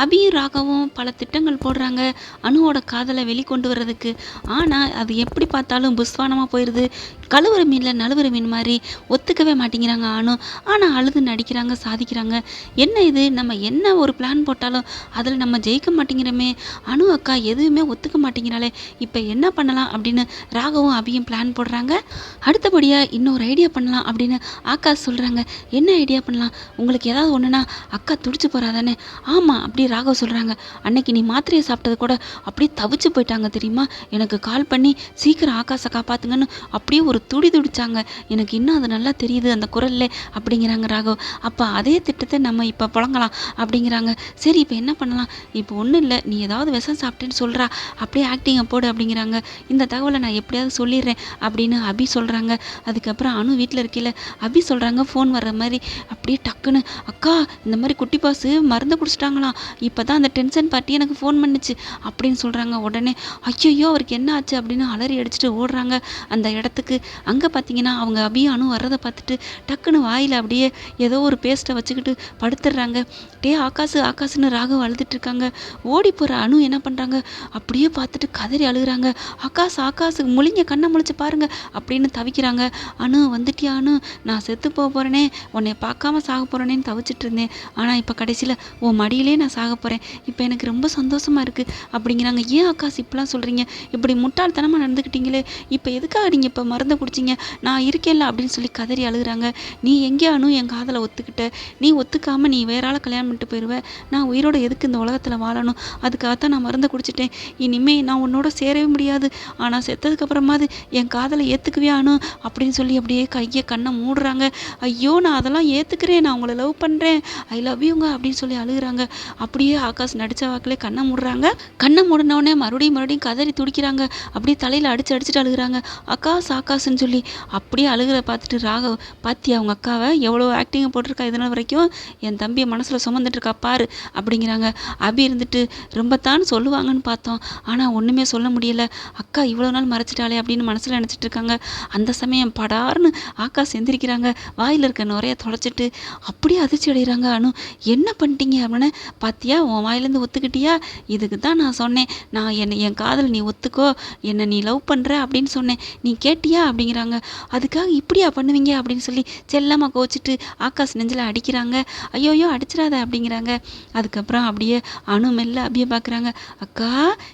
அபியும் ராகவும் பல திட்டங்கள் போடுறாங்க. அணுவோட காதலை வெளிக்கொண்டு வர்றதுக்கு. ஆனால் அது எப்படி பார்த்தாலும் புஸ்வானமாக போயிடுது கழுவுற மீனில் நழுவுற மீன் மாதிரி ஒத்துக்கவே மாட்டேங்கிறாங்க அணு ஆனால் அழுது நடிக்கிறாங்க சாதிக்கிறாங்க. என்ன இது? நம்ம என்ன ஒரு பிளான் போட்டாலும் அதில் நம்ம ஜெயிக்க மாட்டேங்கிறோமே. அணு அக்கா எதுவுமே ஒத்துக்க மாட்டேங்கிறாளே. இப்போ என்ன பண்ணலாம் அப்படின்னு ராகவும் அபியும் பிளான் போடுறாங்க. அடுத்தபடியாக இன்னொரு ஐடியா பண்ணலாம் அப்படின்னு அக்கா சொல்கிறாங்க என்ன ஐடியா பண்ணலாம்? உங்களுக்கு ஏதாவது ஒன்றுனா அக்கா துடிச்சு போகிறாதானே ஆமாம் அப்படி ராகவ் சொல்கிறாங்க அன்னைக்கு நீ மாத்திரையை சாப்பிட்டது கூட அப்படியே தவிச்சு போயிட்டாங்க தெரியுமா? எனக்கு கால் பண்ணி சீக்கிரம் ஆகாசை காப்பாற்றுங்கன்னு அப்படியே ஒரு துடி துடிச்சாங்க. எனக்கு இன்னும் அது நல்லா தெரியுது அந்த குரல்ல அப்படிங்கிறாங்க ராகவ். அப்போ அதே திட்டத்தை நம்ம இப்போ புழங்கலாம் அப்படிங்கிறாங்க. சரி இப்போ என்ன பண்ணலாம்? இப்போ ஒன்றும் இல்லை நீ ஏதாவது விஷம் சாப்பிட்டேன்னு சொல்கிறா அப்படியே ஆக்டிங்கை போடு அப்படிங்கிறாங்க. இந்த தகவலை நான் எப்படியாவது சொல்லிடுறேன் அப்படின்னு அபி சொல்கிறாங்க அதுக்கப்புறம் அனு வீட்டில் இருக்கையில் அபி சொல்கிறாங்க ஃபோன் வர்ற மாதிரி அப்படியே டக்குன்னு அக்கா இந்த மாதிரி குட்டி பாசு மருந்து குடிச்சிட்டாங்களாம் இப்போ தான் அந்த டென்ஷன் பார்ட்டி எனக்கு ஃபோன் பண்ணுச்சு அப்படின்னு சொல்கிறாங்க உடனே ஐயோ அவருக்கு என்ன ஆச்சு அப்படின்னு அலறி அடிச்சுட்டு ஓடுறாங்க. அந்த இடத்துக்கு அங்கே பார்த்தீங்கன்னா அவங்க அபி அணு வர்றதை பார்த்துட்டு டக்குன்னு வாயில் அப்படியே ஏதோ ஒரு பேஸ்ட்டை வச்சுக்கிட்டு படுத்துடுறாங்க டே ஆகாசு ஆகாசுன்னு ராகம் அழுதுட்டு இருக்காங்க. ஓடி போகிற அணு என்ன பண்ணுறாங்க அப்படியே பார்த்துட்டு கதறி அழுகுறாங்க. ஆகாசு ஆகாசு முழிங்க கண்ணை முழிச்சு பாருங்க அப்படின்னு தவிக்கிறாங்க. அணு வந்துட்டியா அணு நான் செத்து போக போகிறேனே உன்னை பார்க்காம சாக போகிறேனேன்னு தவிச்சிட்டு இருந்தேன். ஆனால் இப்போ கடைசியில் உன் மடியிலே நான் சாக போகிறேன் இப்போ எனக்கு ரொம்ப சந்தோஷமாக இருக்குது அப்படிங்கிறாங்க. ஏன் ஆகாஷ் இப்படிலாம் சொல்கிறீங்க இப்படி முட்டாள்தனமாக நடந்துக்கிட்டீங்களே இப்போ எதுக்காக நீங்கள் இப்போ மருந்தை குடிச்சிங்க? நான் இருக்கேன்ல அப்படின்னு சொல்லி கதறி அழுகுறாங்க. நீ எங்கே என் காதலை ஒத்துக்கிட்ட. நீ ஒத்துக்காமல் நீ வேற ஆளை கல்யாணம் பண்ணிட்டு போயிடுவேன் நான் உயிரோட எதுக்கு இந்த உலகத்தில் வாழணும்? அதுக்காகத்தான் நான் மருந்தை குடிச்சிட்டேன். இனிமே நான் உன்னோட சேரவே முடியாது. ஆனால் செத்ததுக்கப்புறமாவது என் காதலை ஏற்றுக்கவே அணு அப்படின்னு சொல்லி அப்படியே கையை கண்ணை மூடுறாங்க. ஐயோ நான் அதெல்லாம் ஏற்றுக்கிறேன் நான் உங்களை லவ் பண்ணுறேன் ஐ லவ் யூங்க அப்படின்னு சொல்லி அழுகுறாங்க. அப்படியே ஆகாஷ் நடித்த வாக்கிலே கண்ணை மூடுறாங்க. கண்ணை மூடினோடனே மறுபடியும் மறுபடியும் கதறி துடிக்கிறாங்க. அப்படியே தலையில் அடிச்சு அடிச்சுட்டு அழுகுறாங்க. ஆகாஷ் ஆகாஷ்னு சொல்லி அப்படியே அழுகிற பார்த்துட்டு ராகவ் பாத்தி அவங்க அக்காவை எவ்வளோ ஆக்டிங்கை போட்டிருக்கா இதனால் வரைக்கும்? என் தம்பியை மனசில் சுமந்துட்டு இருக்கா பாரு அப்படிங்கிறாங்க. அபி இருந்துட்டு ரொம்ப தான் சொல்லுவாங்கன்னு பார்த்தோம். ஆனால் ஒன்றுமே சொல்ல முடியல. அக்கா இவ்வளோ நாள் மறைச்சிட்டாளே அப்படின்னு மனசில் நினச்சிட்டு இருக்காங்க. அந்த சமயம் படார்னு ஆகாஷ் எந்திரிக்கிறாங்க. வாயில் இருக்க நுரைய தொலைச்சிட்டு அப்படியே அதிர்ச்சி அடைகிறாங்க. அனு என்ன பண்ணிட்டீங்க அப்படின்னு பார்த்தியா உன் வாயிலேருந்து ஒத்துக்கிட்டியா? இதுக்கு தான் நான் சொன்னேன். நான் என்னை என் காதல் நீ ஒத்துக்கோ. என்னை நீ லவ் பண்ணுற அப்படின்னு சொன்னேன். நீ கேட்டியா? அப்படிங்கிறாங்க. அதுக்காக இப்படியா பண்ணுவீங்க? அப்படின்னு சொல்லி செல்லமாக கோச்சிட்டு ஆகாஷ் நெஞ்சில் அடிக்கிறாங்க. ஐயோயோ அடிச்சிடாத அப்படிங்கிறாங்க. அதுக்கப்புறம் அப்படியே அணு மெல்ல அபியை பார்க்குறாங்க அக்கா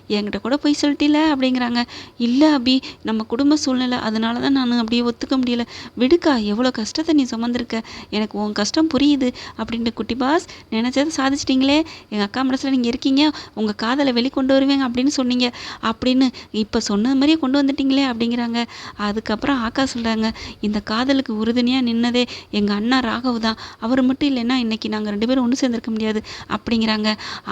என்கிட்ட கூட போய் சொல்லிட்டில? அப்படிங்கிறாங்க. இல்லை அபி நம்ம குடும்ப சூழ்நிலை அதனால தான் நான் அப்படியே ஒத்துக்க முடியல. விடுக்கா எவ்வளோ கஷ்டத்தை நீ சுமந்திருக்க? எனக்கு உன் கஷ்டம் புரியுது. அப்படின்ட்டு குட்டி பாஸ் நினச்சதை சாதிச்சிட்டிங்களே? எங்கள் அக்கா மனசில் நீங்கள் இருக்கீங்க உங்கள் காதலை வெளிக்கொண்டு வருவேங்க அப்படின்னு சொன்னீங்க. அப்படின்னு இப்போ சொன்னது மாதிரியே கொண்டு வந்துட்டீங்களே அப்படிங்கிறாங்க. அதுக்கப்புறம் ஆக்கா சொல்கிறாங்க இந்த காதலுக்கு உறுதுணையாக நின்னதே எங்கள் அண்ணா ராகவ் தான். அவர் மட்டும் இல்லைன்னா இன்னைக்கு நாங்கள் ரெண்டு பேரும் ஒன்று சேர்ந்துருக்க முடியாது அப்படிங்கிறாங்க.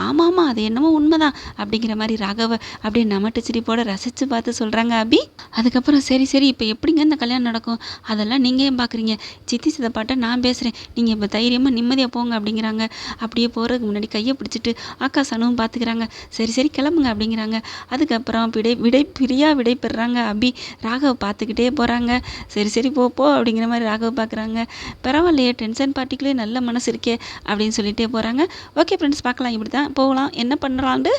ஆமாம் ஆமாம் அது என்னமோ உண்மைதான் அப்படிங்கிற மாதிரி ராகவ அப்படியே நமட்டு சிரிப்போட ரசித்து பார்த்து சொல்கிறாங்க அபி. அதுக்கப்புறம் சரி சரி இப்போ எப்படிங்க இந்த கல்யாணம் நடக்கும்? அதெல்லாம் நீங்கள் ஏன் பார்க்குறீங்க சித்தி சித்தப்பாட்ட நான் பேசுகிறேன் நீங்கள் இப்போ தைரியமாக நிம்மதியாக போங்க அப்படிங்கிறாங்க. அப்படியே போகிறதுக்கு முன்னாடி கையை கையை பிடிச்சிட்டு அக்கா அணுவும் பார்த்துக்கிறாங்க சரி சரி கிளம்புங்க அப்படிங்கிறாங்க. அதுக்கப்புறம் விடை விடை பிரியா விடை பெறுறாங்க. அபி ராகவ் பார்த்துக்கிட்டே போகிறாங்க சரி சரி போ போ அப்படிங்கிற மாதிரி ராகவ் பார்க்குறாங்க பரவாயில்லையே டென்ஷன் பார்ட்டிக்குள்ளே நல்ல மனசு இருக்கே அப்படின்னு சொல்லிட்டே போகிறாங்க ஓகே ஃப்ரெண்ட்ஸ் பார்க்கலாம். இப்படி தான் போகலாம். என்ன பண்ணலான்ட்டு